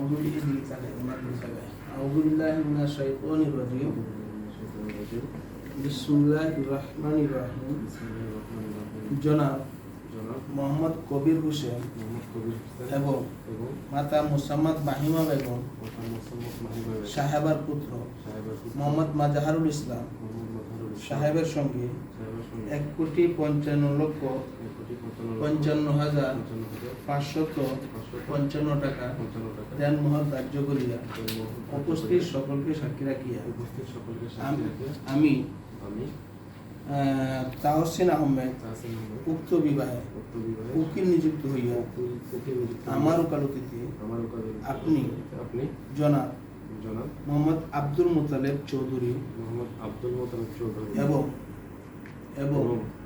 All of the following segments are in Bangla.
أعوذ أعوذ بالله من الشيطان الرجيم بسم الله الرحمن الرحيم জনাব মোহাম্মদ কবির হোসেন এবং মাতা মুসাম্মদ মাহিমা বেগম সাহেবার পুত্র মোহাম্মদ মাজাহারুল ইসলাম সাহেবের সঙ্গে এক কোটি পঞ্চান্ন লক্ষ পঞ্চান্ন হাজার পাঁচশত পঞ্চান্ন টাকা দেন মহৎ রাজ্য করিয়া উপস্থিত সকলকে সাক্ষী রাখিয়া। উপস্থিত সকলকে আমি আমি তাহসিন আহমেদ উক্ত বিবাহে উক্ত উকিল নিযুক্ত হইয়া আমার ওকালতিতে আপনি আপনি জনাব জনাব মোহাম্মদ আব্দুল মুতালেব চৌধুরী মোহাম্মদ আব্দুল মোতালেব চৌধুরী এবং এবং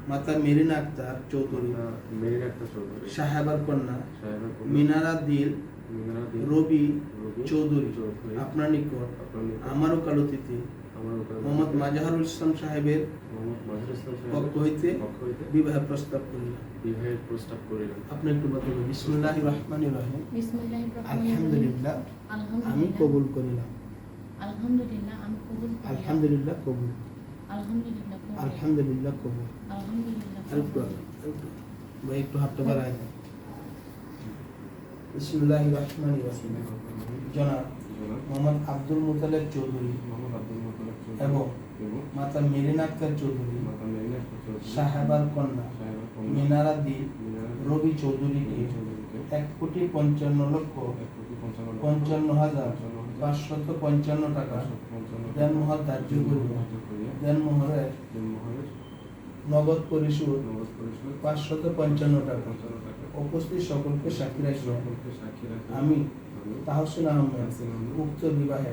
মাতা মেরিনা আক্তার চৌধুরী। মেরিন আক্তার চৌধুরী। সাহেবার কন্যা মিনারা দিল রবি চৌধুরী চৌধুরী। আপনার নিকট আমার ওকালতিতে মোহাম্মদ মাজাহারুল ইসলাম সাহেবের পক্ষ হইতে বিবাহ প্রস্তাব করিলাম। বিবাহের প্রস্তাব আপনি একটু বিসমুল্লাহ রহমান রহিম। আলহামদুলিল্লাহ আলহামদুলিল্লাহ আমি কবুল করিলাম। আলহামদুলিল্লাহ আমি কবুল আলহামদুলিল্লাহ কবুল। আলহামদুলিল্লাহ একটু। ভাই একটু হাতটা বাড়ায় বিসমুল্লাহ রহমান রহিম। জনাব মোহাম্মদ আব্দুল মুতালেব চৌধুরী মোহাম্মদ আব্দুল মোতালেব চৌধুরী এবং মাতা মেরিনা আক্তার চৌধুরী মাতা মেরিন আক্তার চৌধুরী সাহেবার কন্যা মিনারা দি রবি চৌধুরীকে এক কোটি পঞ্চান্ন লক্ষ পঞ্চান্ন হাজার পাঁচশত পঞ্চান্ন টাকা। পাঁচশত পঞ্চান্ন দেন মহৎ ধার্য করিয়া ধার্য করিয়া দেন মোহরের নগদ পরিশোধ। পাঁচশত পঞ্চান্ন টাকা। উপস্থিত সকলকে সাক্ষী রাখিয়া আমি তাহসিন আহমেদ উক্ত বিবাহে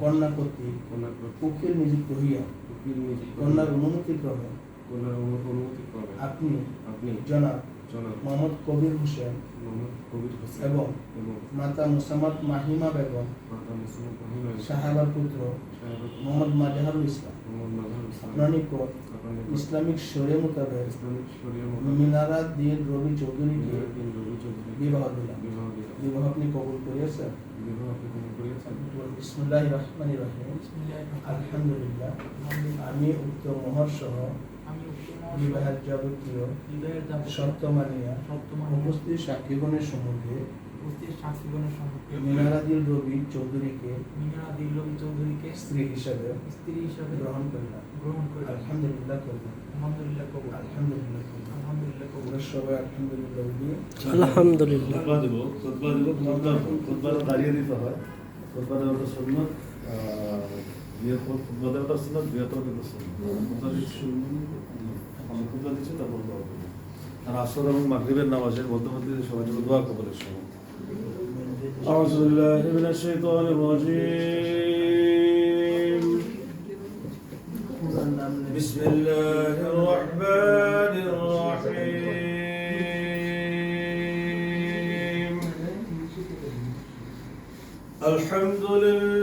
কন্যা কর্তৃক উকিল নিযুক্ত হইয়া কন্যার অনুমতি অনু- আপনি আপনি জনাব মোহাম্মদ কবির হোসেন। এবং মাতা মুসাম্মদ মাহিমা বেগম। সাহেবার পুত্র মোহাম্মদ মাজাহারুল ইসলাম। আপনার নিকট ইসলামিক শরীয় মোতাবেক। মিনারা দিন রবি চৌধুরীকে চৌধুরী বিবাহ দিলাম। বিবাহ আপনি কবুল করিয়েছেন? বিসমুল্লাহ রহমান রহিম। আলহামদুলিল্লাহ। আমি উক্ত মোহর সহ আমি বিবাহের যাবতীয় বিবাহের যাবতীয় শর্ত মানিয়া শর্ত উপস্থিত সাক্ষীগণের সম্মুখে উপস্থিত সাক্ষীগণের সম্মুখে মিনারাদিল রবি চৌধুরীকে চৌধুরীকে স্ত্রী হিসাবে স্ত্রী হিসাবে গ্রহণ করিলাম। গ্রহণ করে আলহামদুলিল্লাহ করলাম। আলহামদুলিল্লাহ কবুল। আলহামদুলিল্লাহ করলাম। আলহামদুলিল্লাহ কবুল। আমরা সবাই আলহামদুলিল্লাহ বলি আলহামদুলিল্লাহ। খুতবা দিব খুতবা দিব খুতবা খুতবা দাঁড়িয়ে দিতে হয়। খুতবা দেওয়াটা সুন্নত। বিয়ে খুতবা দেওয়াটা সুন্নত বিয়েটাও কিন্তু সুন্নত খুতবা দিচ্ছি আমি খুতবা দিচ্ছি তারপর দোয়া করবো আর আসর এবং মাগরিবের নামাজের মধ্যবর্তী সবাই জন্য দোয়া কবলের সময় أعوذ بالله من الشيطان الرجيم بسم الله الرحمن الرحيم الحمد لله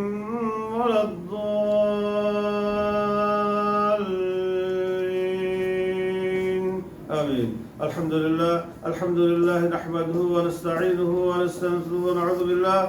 الحمد لله الحمد لله نحمده ونستعينه ونستغفره ونعوذ بالله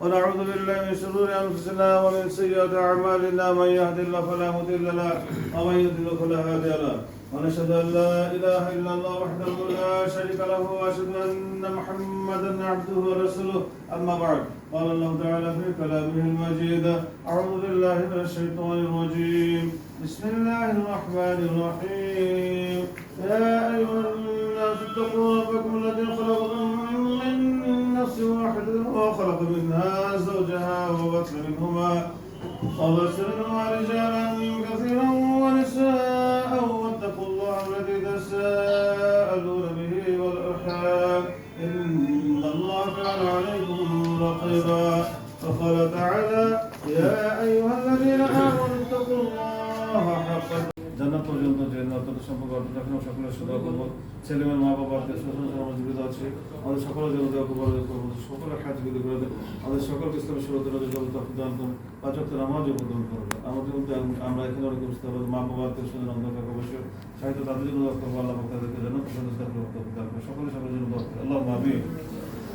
ونعوذ بالله من شرور أنفسنا ومن سيئات أعمالنا. من يهد الله فلا مضل له ومن يضلل فلا هادي له. ونشهد أن لا إله إلا الله وحده لا شريك له وأشهد أن محمدا عبده ورسوله. أما بعد قال الله تعالى في كلامه المجيد أعوذ بالله من الشيطان الرجيم. بسم الله الرحمن الرحيم. يا أيها الناس اتقوا ربكم الذي خلقكم من نفس واحدة وخلق منها زوجها وبث منهما وبث منهما رجالا كثيرا ونساء واتقوا الله الذي تساءلون به والأرحام. إن الله كان عليكم رقيبا. وقال تعالى يا أيها الذين آمنوا اتقوا الله حق জান্নাত পর্যন্ত যে অত্যন্ত সম্পর্ক অর্জন রাখেন সকলের সাথে করব। ছেলেমেয়ের মা বাবা আত্মীয় স্বজন আমার জীবিত আছে, আমাদের সকলের জন্য দেওয়া করব করব সকলের হাত জীবিত করে দেন আমাদের সকলকে ইসলামের জগৎ দান করুন পাচক নামাজ প্রদান করব আমাদের আমরা এখানে অনেক পারব মা বাবা আত্মীয় স্বজন অন্ধকার অবশ্যই সাহিত্য তাদের জন্য দোয়া করব, আল্লাহ তাদেরকে যেন পছন্দ দান সকলে সকলের জন্য দোয়া করব আল্লাহ আমিন।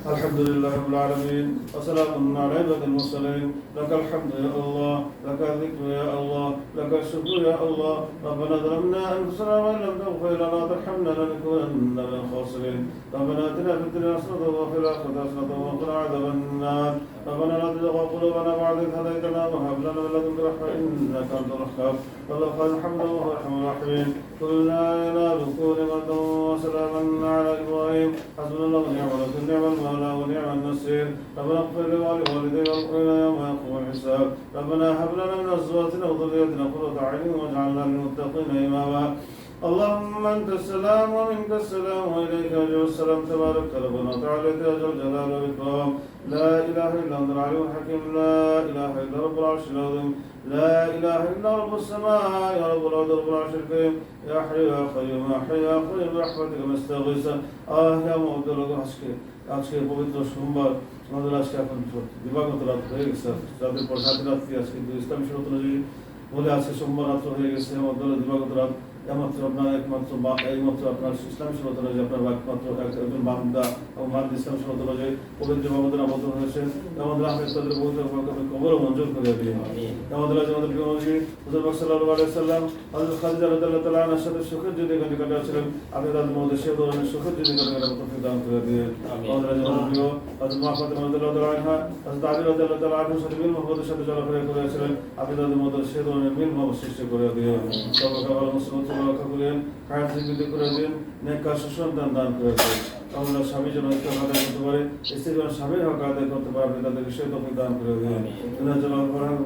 الحمد لله رب العالمين وسلام على عباد المرسلين. لك الحمد يا الله لك الذكر يا الله لك الشكر يا الله. ربنا ظلمنا أنفسنا وإن لم تغفر لنا وترحمنا لنكونن من الخاسرين. ربنا آتنا في الدنيا حسنة وفي الآخرة حسنة وقنا عذاب النار. ربنا لا تزغ قلوبنا بعد إذ هديتنا وهب لنا من لدنك رحمة إنك أنت الوهاب. خير الحمد وهو ارحم الراحمين قلنا لا بكون غدا وسلاما على إبراهيم. حسبنا الله ونعم الوكيل. نعم المولى ونعم النصير. ربنا اغفر لوالدي والمؤمنين يوم يقوم الحساب. ربنا هب لنا من ازواجنا وذريتنا قرة اعين واجعلنا للمتقين إماما. اللهم انت السلام ومنك السلام واليك يرجع السلام تبارك ربنا وتعالى يا ذا الجلال والاكرام لا اله الا انت العلي الحكيم لا اله الا رب العرش العظيم لا اله الا رب السماء يا رب الارض رب العرش الكريم يا حي يا قيوم يا حي يا قيوم برحمتك نستغيث اه يا موت আজকে আজকে পবিত্র সোমবার আমাদের আজকে এখন দিবাগত রাত হয়ে গেছে রাতের পর সাত রাত্রি আজকে কিন্তু ইসলাম শরত অনুযায়ী বলে আজকে সোমবার রাত্র হয়ে গেছে আমাদের দিবাগত রাত একমাত্র আপনার একমাত্র এইমাত্র আপনার ইসলাম অনুযায়ী আপনার একমাত্র একজন বান্দা এবং ইসলাম শরত অনুযায়ী পবিত্র বাবদের আবদ্ধ হয়েছে আমাদের আহমেদ তাদের কবর মঞ্জুর করে দিয়ে আমাদের আমাদের হুজুর আলাইহি সাল্লাম হযরত রাদিয়াল্লাহু তাআলা আনহার সাথে সুখের যদি কাটে ছিলেন আপনি তাদের মধ্যে সে ধরনের সুখের যদি কাটে তৌফিক দান করে দিয়ে আমাদের আজ আমাদের প্রিয় হযরত রাদিয়াল্লাহু তাআলা হযরত রাদিয়াল্লাহু তাআলা আনহুর সাথে মিল মোহাম্মদের সাথে চলাফেরা করেছিলেন আপনি তাদের মধ্যে সে ধরনের মিল সৃষ্টি করে দিয়ে মুসলমান Allah'a kabul et. Kalbimizi güdü kurabin. Ne karşı şundan dan kurabin. স্বামী যেন করতে পারে। স্ত্রী যেন স্বামীর হক আদায় করতে পারে আপনি তাদেরকে সেই তফিক দান। করে জন্য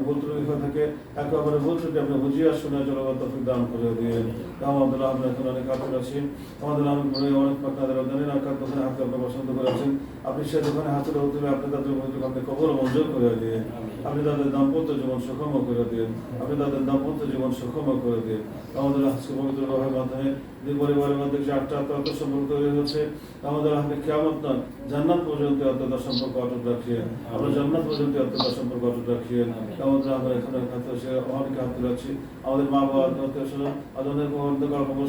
ভুল ত্রুটি হয়ে থাকে। একেবারে ভুল ত্রুটি আপনি তফিক দান করে আমাদের এখন অনেক আমাদের অনেক মনে অনেক দোকানে হাতে আপনি পছন্দ করেছেন আপনি সে দোকানে আপনি তাদের আপনি কবর মঞ্জুর করে দিয়ে আপনি তাদের দাম্পত্য জীবন সুখম করে দিন। আপনি তাদের দাম্পত্য জীবন সুখম করে দিন। আমাদের আজকে পবিত্র মাধ্যমে দুই পরিবারের মধ্যে যে সম্পর্ক তৈরি হচ্ছে, আমাদের কেমন জান্নাত পর্যন্ত সম্পর্ক অটুট আমরা জান্নাত পর্যন্ত সম্পর্ক অটুট আমাদের আমরা এখানে সে হাতে রাখছি, আমাদের মা বাবা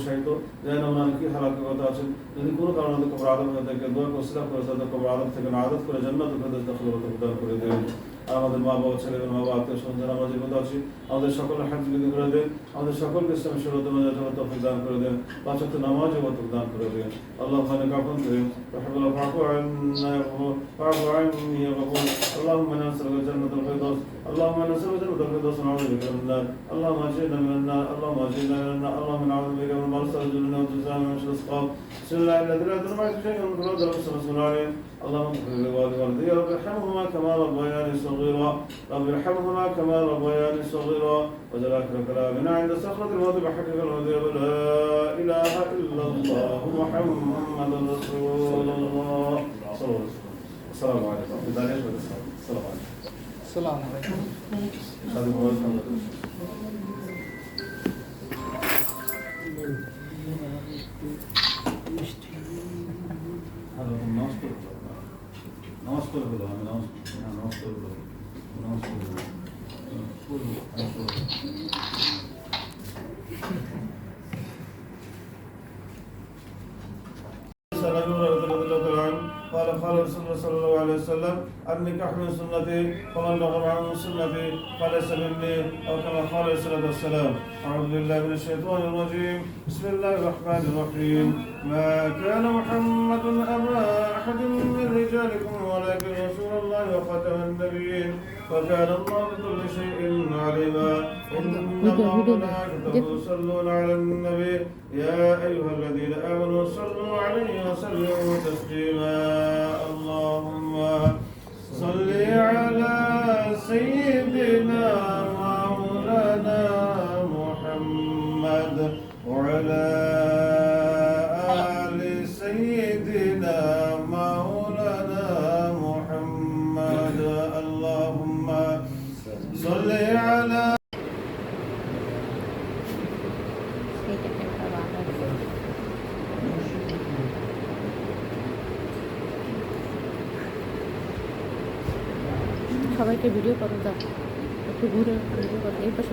সাহিত্য যেন ওনার কি হালাত কথা আছেন, যদি কোনো কারণে আমাদের কবর হয়ে থাকে, দোয়া করে তাদের কবর থেকে আদত করে জান্নাত তাদের দখল করে দেবেন আর আমাদের মা বাবা ছেলে মা বাবা আত্মীয় স্বজন আমরা জীবিত আছি আমাদের সকলের হাত বিধি করে দেন আমাদের সকলকে ইসলামী সুরত তফিক দান করে দেন পাঁচত্ব নামাজ তফিক দান করে দেন আল্লাহ খানে কাপন করেন رحم الله فاعف عنا يا غفور فاعف عني يا غفور اللهم انا نسالك جنة الفردوس اللهم انا نسالك جنة الفردوس ونعوذ بك من النار اللهم اجرنا من النار اللهم اجرنا من النار اللهم نعوذ بك واستغفرنا وتسامح من شر الاسقاط بسم الله الذي لا يضر معك شيء من قرود رب الرسول عليه. اللهم اغفر لوالدي والدي. رب ارحمهما كما ربياني صغيرا. رب ارحمهما كما ربياني صغيرا. وجل آخر كلامنا عند سخرة الموت بحقك الهدي ولا إله إلا الله محمد رسول الله. صلى الله عليه وسلم. السلام عليكم. السلام عليكم. السلام عليكم. Salamı Resulullah sallallahu aleyhi ve sellem النكاح من سنتي فمن رغب عن سنتي فليس مني أو كما قال عليه الصلاة والسلام. أعوذ بالله من الشيطان الرجيم. بسم الله الرحمن الرحيم. ما كان محمد أبا أحد من رجالكم ولكن رسول الله وخاتم النبيين. وكان الله بكل شيء عليما. إن الله وملائكته يصلون على النبي. يا أيها الذين آمنوا صلوا عليه وسلموا تسليما. صل على সবাইকে ভিডিও করো দাও একটু ঘুরে ভিডিও করো এই পাশে